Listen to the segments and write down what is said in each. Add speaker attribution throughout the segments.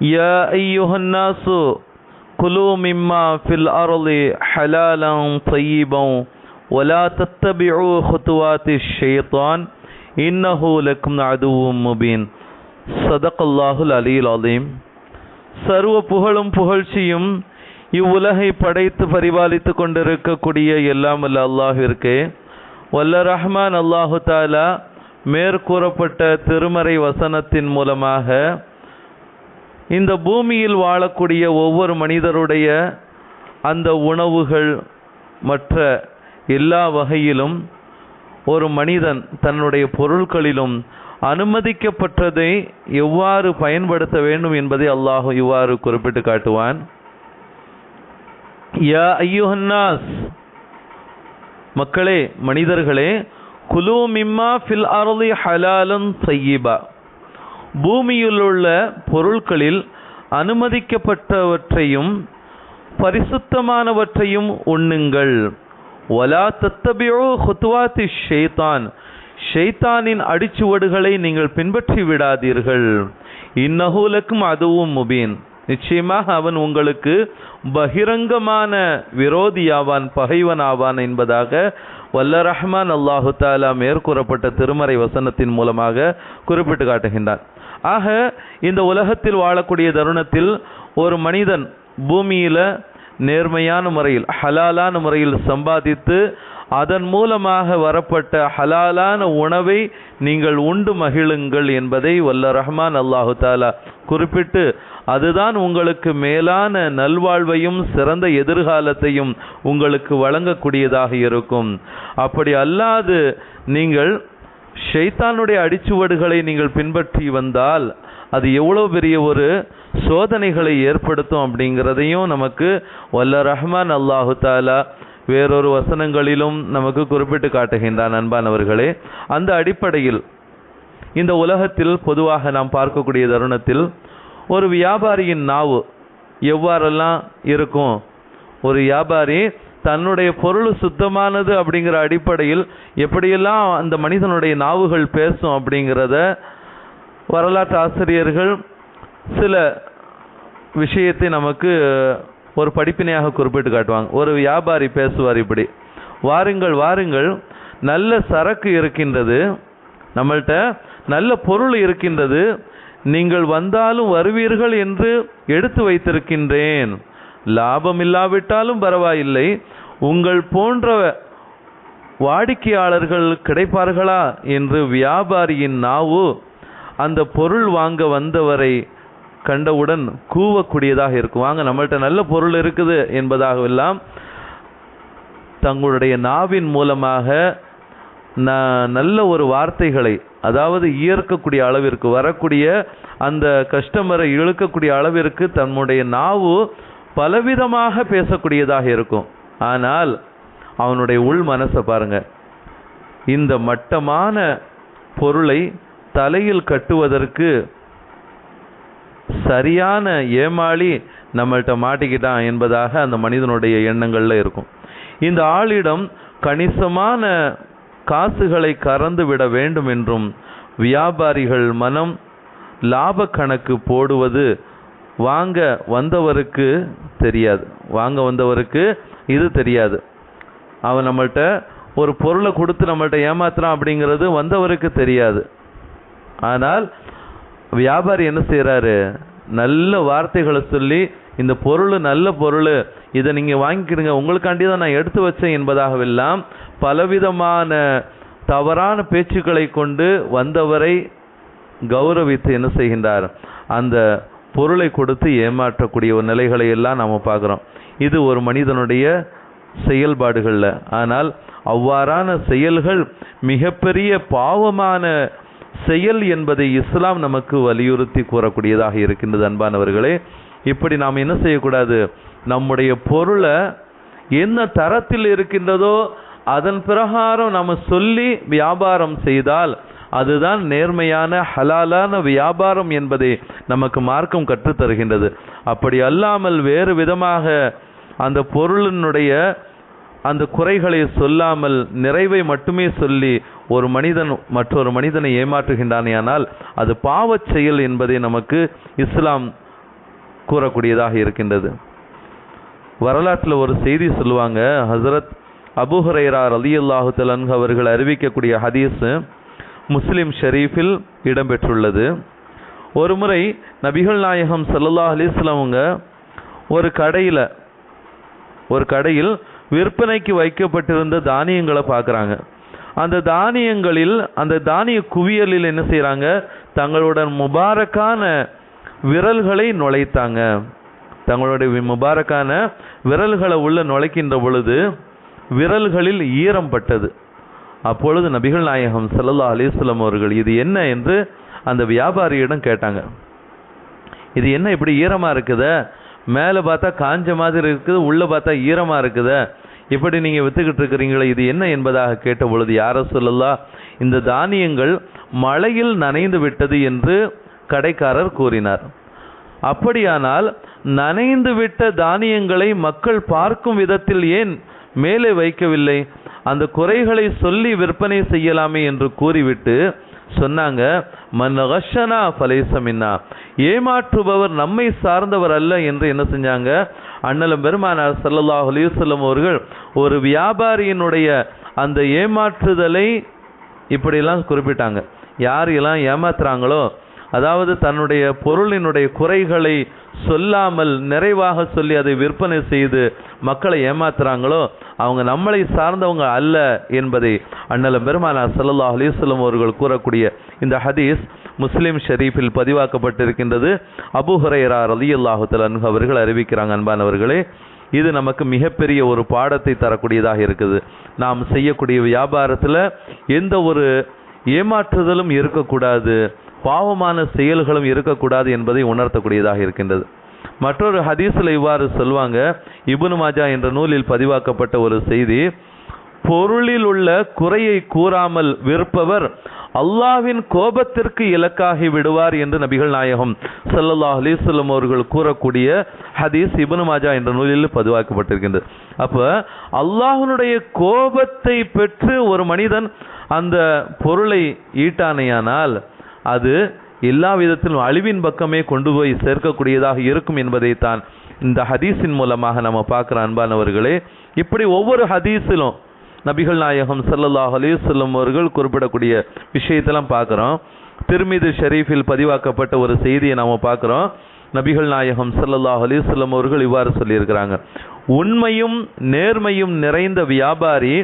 Speaker 1: يا أيها الناس كلوا مما في الأرض حلالا طيبا ولا تتبعوا خطوات الشيطان إنه لكم عدو مبين صدق الله العلي العظيم சர்வ புகழும் புகழ்ச்சியும் இவ்வுலகை படைத்து பரிபாலித்து கொண்டிருக்கக்கூடிய எல்லாம் வல்ல அல்லாஹிற்கு வல்ல ரஹ்மான் அல்லாஹு தாலா மேற்கூறப்பட்ட திருமறை வசனத்தின் மூலமாக இந்த பூமியில் வாழக்கூடிய ஒவ்வொரு மனிதருடைய அந்த உணவுகள் மற்ற எல்லா வகையிலும் ஒரு மனிதன் தன்னுடைய பொருட்களிலும் அனுமதிக்கப்பட்டதை எவ்வாறு பயன்படுத்த வேண்டும் என்பதை அல்லாஹு இவ்வாறு குறிப்பிட்டு காட்டுவான். யா ஐயுஹன்னாஸ் மக்களே மனிதர்களே குலு மிம்மா ஃபில் அருளி ஹலாலன் சையீபா பூமியிலுள்ள பொருள்களில் பொருட்களில் அனுமதிக்கப்பட்டவற்றையும் பரிசுத்தமானவற்றையும் உண்ணுங்கள். ஒலா தத்தபியோ ஹுத்வாத்தி ஷெய்தான் ஷெய்தானின் அடிச்சுவடுகளை நீங்கள் பின்பற்றி விடாதீர்கள். இன்னஹூலக்கும் அதுவும் முபீன். நிச்சயமாக அவன் உங்களுக்கு பகிரங்கமான விரோதியாவான் பகைவனாவான் என்பதாக வல்ல ரஹ்மான் அல்லாஹு தாலா மேற்கூறப்பட்ட திருமறை வசனத்தின் மூலமாக குறிப்பிட்டு காட்டுகின்றான். ஆக இந்த உலகத்தில் வாழக்கூடிய தருணத்தில் ஒரு மனிதன் பூமியில் நேர்மையான முறையில் ஹலாலான முறையில் சம்பாதித்து அதன் மூலமாக வரப்பட்ட ஹலாலான உணவை நீங்கள் உண்டு மகிழுங்கள் என்பதை வல்ல ரஹ்மான் அல்லாஹு தாலா குறிப்பிட்டு அதுதான் உங்களுக்கு மேலான நல்வாழ்வையும் சிறந்த எதிர்காலத்தையும் உங்களுக்கு வழங்கக்கூடியதாக இருக்கும். அப்படி அல்லாது நீங்கள் ஷைத்தானுடைய அடிச்சுவடுகளை நீங்கள் பின்பற்றி வந்தால் அது எவ்வளோ பெரிய ஒரு சோதனைகளை ஏற்படுத்தும் அப்படிங்கிறதையும் நமக்கு வல்ல ரஹ்மான் அல்லாஹு தாலா வேறொரு வசனங்களிலும் நமக்கு குறிப்பிட்டு காட்டுகின்றான் அன்பானவர்களே. அந்த அடிப்படையில் இந்த உலகத்தில் பொதுவாக நாம் பார்க்கக்கூடிய தருணத்தில் ஒரு வியாபாரியின் நாவு எவ்வாறெல்லாம் இருக்கும்? ஒரு வியாபாரி தன்னுடைய பொருள் சுத்தமானது அப்படிங்கிற அடிப்படையில் எப்படியெல்லாம் அந்த மனிதனுடைய நாவுகள் பேசும் அப்படிங்கிறத வரலாற்று ஆசிரியர்கள் சில விஷயத்தை நமக்கு ஒரு படிப்பினையாக குறிப்பிட்டு காட்டுவாங்க. ஒரு வியாபாரி பேசுவார் இப்படி வாருங்கள் வாருங்கள் நல்ல சரக்கு இருக்கின்றது நம்மள்கிட்ட நல்ல பொருள் இருக்கின்றது நீங்கள் வந்தாலும் வருவீர்கள் என்று எடுத்து வைத்திருக்கின்றேன். லாபம் இல்லாவிட்டாலும் பரவாயில்லை. உங்கள் போன்ற வாடிக்கையாளர்கள் கிடைப்பார்களா என்று வியாபாரியின் நாவு அந்த பொருள் வாங்க வந்தவரை கண்டவுடன் கூவக்கூடியதாக இருக்கும். வாங்க நம்மள்கிட்ட நல்ல பொருள் இருக்குது என்பதாகவெல்லாம் தங்களுடைய நாவின் மூலமாக நல்ல ஒரு வார்த்தைகளை அதாவது ஈர்க்கக்கூடிய அளவிற்கு வரக்கூடிய அந்த கஸ்டமரை இழுக்கக்கூடிய அளவிற்கு தன்னுடைய நாவு பலவிதமாக பேசக்கூடியதாக இருக்கும். ஆனால் அவனுடைய உள் மனசை பாருங்க. இந்த மட்டமான பொருளை தலையில் கட்டுவதற்கு சரியான ஏமாளி நம்மள்கிட்ட மாட்டிக்கிட்டான் என்பதாக அந்த மனிதனுடைய எண்ணங்களில் இருக்கும். இந்த ஆளிடம் கணிசமான காசுகளை கறந்து விட வேண்டும் என்றும் வியாபாரிகள் மனம் லாப கணக்கு போடுவது வாங்க வந்தவருக்கு தெரியாது. வாங்க வந்தவருக்கு இது தெரியாது. அவன் நம்மள்கிட்ட ஒரு பொருளை கொடுத்து நம்மள்கிட்ட ஏமாத்துறான் அப்படிங்கிறது வந்தவருக்கு தெரியாது. ஆனால் வியாபாரி என்ன செய்கிறாரு நல்ல வார்த்தைகளை சொல்லி இந்த பொருள் நல்ல பொருள் இதை நீங்கள் வாங்கிக்கிடுங்க உங்களுக்காண்டி தான் நான் எடுத்து வச்சேன் என்பதாகவெல்லாம் பலவிதமான தவறான பேச்சுக்களை கொண்டு வந்தவரை கௌரவித்து என்ன செய்கின்றார்? அந்த பொருளை கொடுத்து ஏமாற்றக்கூடிய ஒரு நிலைகளை எல்லாம் நாம் பார்க்குறோம். இது ஒரு மனிதனுடைய செயல்பாடுகளில். ஆனால் அவ்வாறான செயல்கள் மிகப்பெரிய பாவமான செயல் என்பதை இஸ்லாம் நமக்கு வலியுறுத்தி கூறக்கூடியதாக இருக்கின்றது அன்பானவர்களே. இப்படி நாம் என்ன செய்யக்கூடாது? நம்முடைய பொருளை என்ன தரத்தில் இருக்கின்றதோ அதன் பிரகாரம் நாம் சொல்லி வியாபாரம் செய்தால் அதுதான் நேர்மையான ஹலாலான வியாபாரம் என்பதை நமக்கு மார்க்கம் கற்றுத் தருகின்றது அப்படி அல்லாமல் வேறு விதமாக அந்த பொருளினுடைய அந்த குறைகளை சொல்லாமல் நிறைவை மட்டுமே சொல்லி ஒரு மனிதன் மற்றொரு மனிதனை ஏமாற்றுகின்றானேயானால் அது பாவச் செயல் என்பதை நமக்கு இஸ்லாம் கூறக்கூடியதாக இருக்கின்றது. வரலாற்றில் ஒரு செய்தி சொல்லுவாங்க ஹசரத் அபு ஹுரைரா ரலியல்லாஹு தலன்ஹு அவர்கள் அறிவிக்கக்கூடிய ஹதீஸு முஸ்லிம் ஷெரீஃபில் இடம்பெற்றுள்ளது. ஒரு முறை நபிகள் நாயகம் சல்லல்லா அலிஸ்லாமுங்க ஒரு கடையில் ஒரு கடையில் விற்பனைக்கு வைக்கப்பட்டிருந்த தானியங்களை பார்க்குறாங்க. அந்த தானியங்களில் அந்த தானிய குவியலில் என்ன செய்கிறாங்க தங்களுடன் முபாரக்கான விரல்களை நுழைத்தாங்க. தங்களுடைய முபாரக்கான விரல்களை உள்ள நுழைக்கின்ற பொழுது விரல்களில் ஈரம் பட்டது. அப்பொழுது நபிகள் நாயகம் ஸல்லல்லாஹு அலைஹி அவர்கள் இது என்ன என்று அந்த வியாபாரியிடம் கேட்டாங்க. இது என்ன இப்படி ஈரமாக இருக்குது? மேலே பார்த்தா காஞ்ச மாதிரி இருக்குது உள்ளே பார்த்தா ஈரமாக இருக்குதே. இப்படி நீங்கள் வித்துக்கிட்டு இருக்கிறீங்களே இது என்ன என்பதாக கேட்ட பொழுது யார சொல்லலா இந்த தானியங்கள் மழையில் நனைந்து விட்டது என்று கடைக்காரர் கூறினார். அப்படியானால் நனைந்து விட்ட தானியங்களை மக்கள் பார்க்கும் விதத்தில் ஏன் மேலே வைக்கவில்லை? அந்த குறைகளை சொல்லி விற்பனை செய்யலாமே என்று கூறிவிட்டு சொன்னாங்க மன்னகஷனா ஃபலேசமின்னா ஏமாற்றுபவர் நம்மை சார்ந்தவர் அல்ல என்று என்ன செஞ்சாங்க? அண்ணலம் பெருமானார் ஸல்லல்லாஹு அலைஹி அவர்கள் ஒரு வியாபாரியினுடைய அந்த ஏமாற்றுதலை இப்படியெல்லாம் குறிப்பிட்டாங்க. யார் எல்லாம் ஏமாத்துறாங்களோ அதாவது தன்னுடைய பொருளினுடைய குறைகளை சொல்லாமல் நிறைவாக சொல்லி அதை விற்பனை செய்து மக்களை ஏமாத்துறாங்களோ அவங்க நம்மளை சார்ந்தவங்க அல்ல என்பதை அண்ணலம் பெருமானார் ஸல்லல்லாஹு அலிஸ்லம் அவர்கள் கூறக்கூடிய இந்த ஹதீஸ் முஸ்லீம் ஷெரீஃபில் பதிவாக்கப்பட்டிருக்கின்றது. அபு ஹுரைரா ரலியல்லாஹு தஆலா அவர்கள் அறிவிக்கிறாங்க அன்பானவர்களே. இது நமக்கு மிகப்பெரிய ஒரு பாடத்தை தரக்கூடியதாக இருக்குது. நாம் செய்யக்கூடிய வியாபாரத்தில் எந்த ஒரு ஏமாற்றுதலும் இருக்கக்கூடாது. பாவமான செயல்களும் இருக்கக்கூடாது என்பதை உணர்த்தக்கூடியதாக இருக்கின்றது. மற்றொரு ஹதீஸில் இவ்வாறு சொல்வாங்க இபுனு மாஜா என்ற நூலில் பதிவாக்கப்பட்ட ஒரு செய்தி பொருளில் உள்ள குறையை கூறாமல் விற்பவர் அல்லாஹ்வின் கோபத்திற்கு இலக்காகி விடுவார் என்று நபிகள் நாயகம் சல்லல்லா அலிஸ்லம் அவர்கள் கூறக்கூடிய ஹதீஸ் இப்னு மாஜா என்ற நூலில் பதிவாக்கப்பட்டிருக்கின்றது. அப்போ அல்லாஹினுடைய கோபத்தை பெற்று ஒரு மனிதன் அந்த பொருளை ஈட்டானையானால் அது எல்லா விதத்திலும் அழிவின் பக்கமே கொண்டு போய் சேர்க்கக்கூடியதாக இருக்கும் என்பதைத்தான் இந்த ஹதீஸின் மூலமாக நம்ம பார்க்குற அன்பானவர்களே. இப்படி ஒவ்வொரு ஹதீஸிலும் நபிகள் நாயகம் சல்லல்லாஹ் அலிசல்லம் அவர்கள் குறிப்பிடக்கூடிய விஷயத்தெல்லாம் பார்க்குறோம். திருமிது ஷெரீஃபில் பதிவாக்கப்பட்ட ஒரு செய்தியை நாம் பார்க்குறோம். நபிகள் நாயகம் சல்லல்லாஹ் அலிசல்லம் அவர்கள் இவ்வாறு சொல்லியிருக்கிறாங்க. உண்மையும் நேர்மையும் நிறைந்த வியாபாரி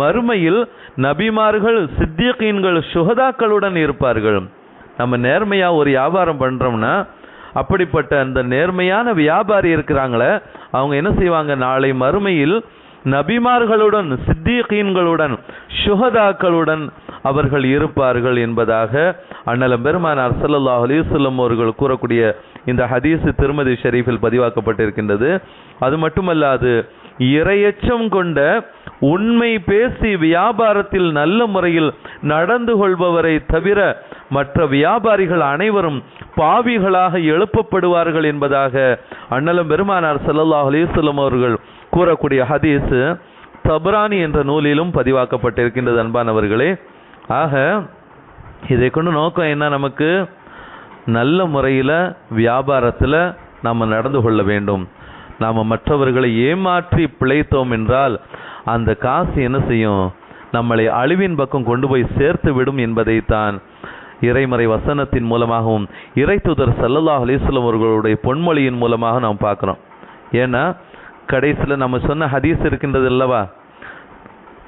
Speaker 1: மறுமையில் நபிமார்கள் சித்தியகீன்கள் சுகதாக்களுடன் இருப்பார்கள். நம்ம நேர்மையாக ஒரு வியாபாரம் பண்ணுறோம்னா அப்படிப்பட்ட அந்த நேர்மையான வியாபாரி இருக்கிறாங்களே அவங்க என்ன செய்வாங்க? நாளை மறுமையில் நபிமார்களுடன் சித்தியகீன்களுடன் சுகதாக்களுடன் அவர்கள் இருப்பார்கள் என்பதாக அண்ணலம் பெருமானார் ஸல்லல்லாஹு அலிசல்லம் அவர்கள் கூறக்கூடிய இந்த ஹதீஸ் திருமதி ஷெரீஃபில் பதிவாக்கப்பட்டிருக்கின்றது. அது மட்டுமல்லாது இரையச்சம் கொண்ட உண்மை பேசி வியாபாரத்தில் நல்ல முறையில் நடந்து கொள்பவரை தவிர மற்ற வியாபாரிகள் அனைவரும் பாவிகளாக எழுப்பப்படுவார்கள் என்பதாக அண்ணலம் பெருமானார் ஸல்லல்லாஹு அலிசல்லம் அவர்கள் கூறக்கூடிய ஹதீஸ் தபரானி என்ற நூலிலும் பதிவாக்கப்பட்டிருக்கின்றது அன்பானவர்களே. ஆக இதை கொண்டு நோக்கம் என்ன? நமக்கு நல்ல முறையில் வியாபாரத்தில் நம்ம நடந்து கொள்ள வேண்டும். நாம் மற்றவர்களை ஏமாற்றி பிழைத்தோம் என்றால் அந்த காசு என்ன செய்யும்? நம்மளை அழிவின் பக்கம் கொண்டு போய் சேர்த்து விடும் என்பதைத்தான் இறைமறை வசனத்தின் மூலமாகவும் இறைத்துதர் சல்லல்லாஹ் அலிஸ்லம் அவர்களுடைய பொன்மொழியின் மூலமாக நாம் பார்க்குறோம். ஏன்னா கடைசியில் நம்ம சொன்ன ஹதீஸ் இருக்கின்றது அல்லவா?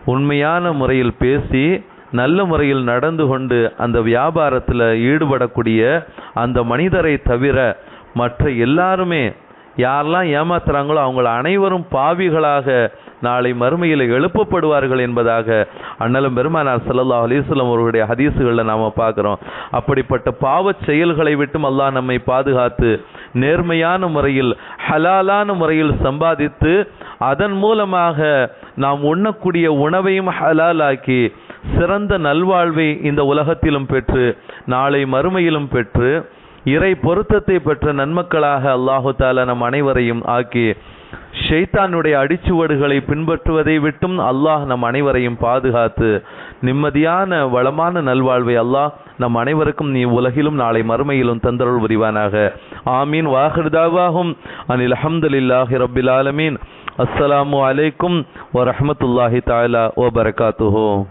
Speaker 1: உண்மையான முறையில் பேசி நல்ல முறையில் நடந்து கொண்டு அந்த வியாபாரத்தில் ஈடுபடக்கூடிய அந்த மனிதரை தவிர மற்ற எல்லாருமே யாரெல்லாம் ஏமாத்துறாங்களோ அவங்கள அனைவரும் பாவிகளாக நாளை மறுமையில் எழுப்பப்படுவார்கள் என்பதாக அண்ணலும் பெருமானார் ஸல்லல்லாஹு அலைஹி அவர்களுடைய ஹதீஸுகளில் நாம் பார்க்குறோம். அப்படிப்பட்ட பாவச் செயல்களை விட்டும் அல்லாஹ் நம்மை பாதுகாத்து நேர்மையான முறையில் ஹலாலான முறையில் சம்பாதித்து அதன் மூலமாக நாம் உண்ணக்கூடிய உணவையும் ஹலாலாக்கி சிறந்த நல்வாழ்வை இந்த உலகத்திலும் பெற்று நாளை மறுமையிலும் பெற்று இறை பொருத்தத்தை பெற்ற நன்மக்களாக அல்லாஹு தாலா நம் அனைவரையும் ஆக்கி ஷெய்தானுடைய அடிச்சுவடுகளை பின்பற்றுவதை விட்டும் அல்லாஹ் நம் அனைவரையும் பாதுகாத்து நிம்மதியான வளமான நல்வாழ்வை அல்லாஹ் நம் அனைவருக்கும் நீ உலகிலும் நாளை மறுமையிலும் தந்தருள் புரிவானாக. ஆமீன். வாஹிர்தாவாகும். அனில் அஹமதுல்லாஹி ரபில் ஆலமீன். அஸ்ஸலாமு அலைக்கும் வரஹமத்துல்லாஹி தாலா ஓ பரகாத்துஹோ